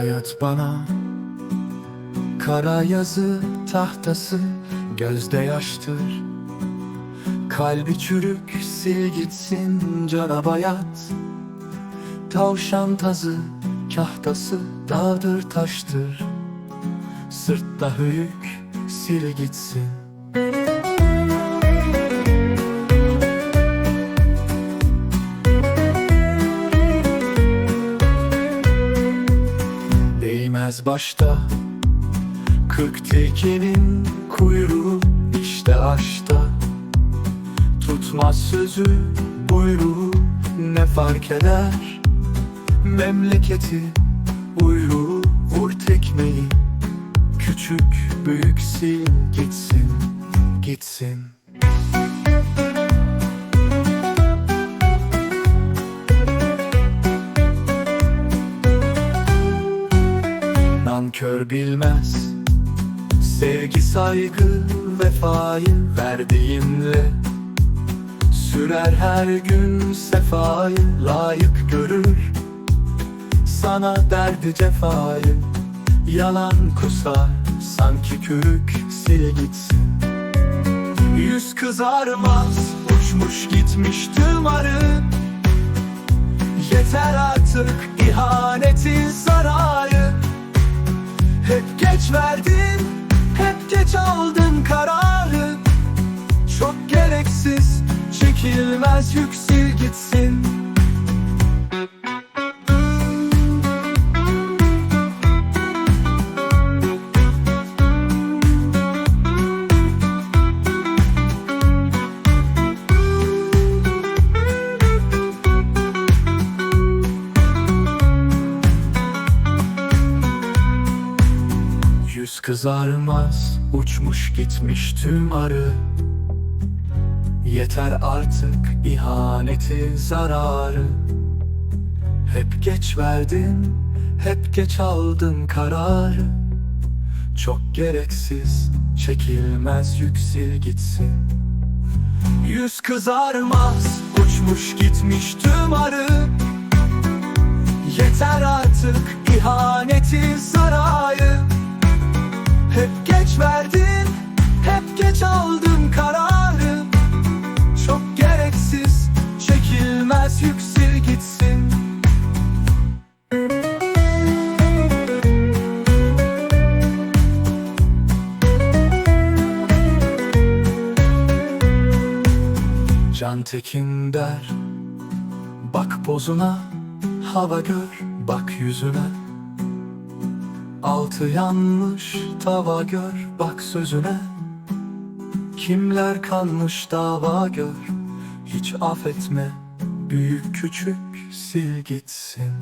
Hayat bana Kara yazı tahtası Gözde yaştır. Kalbi çürük sil gitsin cana bayat Tavşan tazı kahtası dağdır taştır. Sırtta höyük sil gitsin Değmez başta. Kırk tilkinin kuyruğu işte aşta. Tutmaz sözü buyruğu ne fark eder? Memleketi uyruğu vur tekmeyi Küçük büyük sil gitsin gitsin bilmez. Sevgi saygı vefayı verdiğinle Sürer her gün sefayı layık görür Sana derdi cefayı. Yalan kusar sanki kürük sil gitsin. Yüz kızarmaz uçmuş gitmiş tüm arı Yeter artık verdin, hep geç aldın kararı. Çok gereksiz, çekilmez yüksil Kızarmaz uçmuş gitmiş tüm arı. Yeter artık ihaneti zararı. Hep geç verdin hep geç aldın kararı. Çok gereksiz çekilmez yüksil gitsin. Yüz kızarmaz uçmuş gitmiş tüm arı. Yeter artık ihaneti zararı hep geç verdin, hep geç aldın kararı. Çok gereksiz, çekilmez yüksil gitsin. Can Tekin der Bak pozuna, hava gör, bak yüzüne Altı yanmış tava gör bak sözüne. Kimler kanmış dava gör Hiç affetme. Büyük küçük sil gitsin